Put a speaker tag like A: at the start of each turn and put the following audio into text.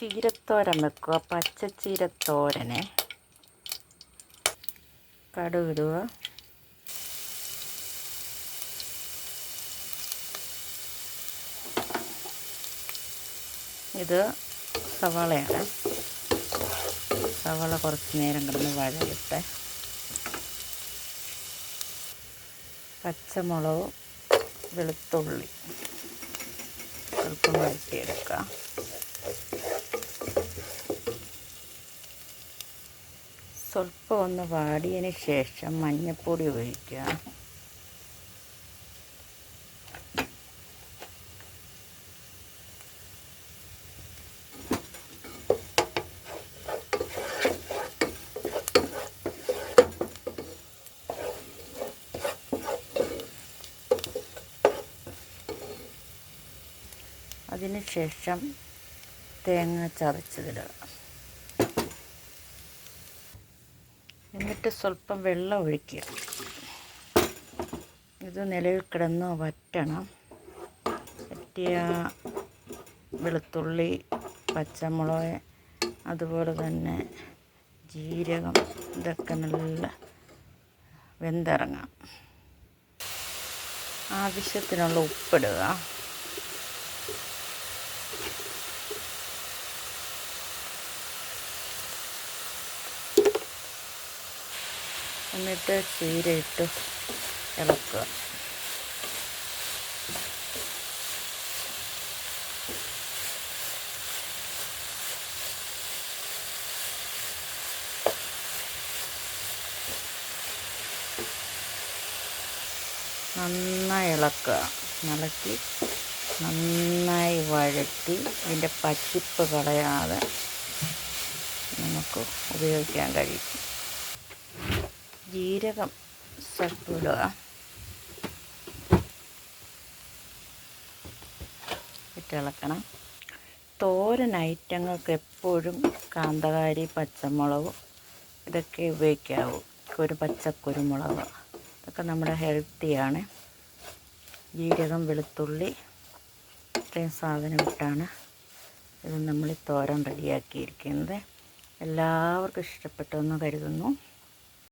A: ചീരത്തോരൻ വെക്കുക. പച്ച ചീരത്തോരനെ കടുകിടുക. ഇത് സവാളയാണ്. സവാള കുറച്ച് നേരം കിടന്ന് വഴലിട്ട്. പച്ചമുളക് വെളുത്തുള്ളി. സ്വല്പം വഴറ്റിയെടുക്കുക സ്വല്പം ഒന്ന് വാടിയതിന് ശേഷം മഞ്ഞൾപ്പൊടി ഒഴിക്കുക. അതിനുശേഷം തേങ്ങ ചതച്ചതിടുക. എന്നിട്ട് സ്വല്പം വെള്ളം ഒഴിക്കുക. ഇത് നിലവിൽ കിടന്ന് വറ്റണം. വറ്റിയ വെളുത്തുള്ളി പച്ചമുളക് അതുപോലെ തന്നെ ജീരകം ഇതൊക്കെ നല്ല വെന്തിറങ്ങാം. ആവശ്യത്തിനുള്ള ഉപ്പിടുക. എന്നിട്ട് ചീരയിട്ട് ഇളക്കുക. നന്നായി ഇളക്കുക. ഇളക്കി നന്നായി വഴറ്റി ഇതിന്റെ പച്ചിപ്പ് കളയാതെ നമുക്ക് ഉപയോഗിക്കാൻ കഴിയും. ജീരകം സ്വല്പം ഇടുക ഇട്ടിളക്കണം തോരൻ ഐറ്റങ്ങൾക്ക് എപ്പോഴും കാന്തകാരി പച്ചമുളകും ഇതൊക്കെ ഉപയോഗിക്കാവൂ. ഒരു പച്ചക്കുരുമുളക്. ഇതൊക്കെ നമ്മുടെ ഹെൽത്തിയാണ് ജീരകം വെളുത്തുള്ളി ഇത്രയും സാധനം ഇട്ടാണ് ഇത് നമ്മൾ തോരൻ റെഡിയാക്കിയിരിക്കുന്നത്. എല്ലാവർക്കും ഇഷ്ടപ്പെട്ടെന്ന് കരുതുന്നു.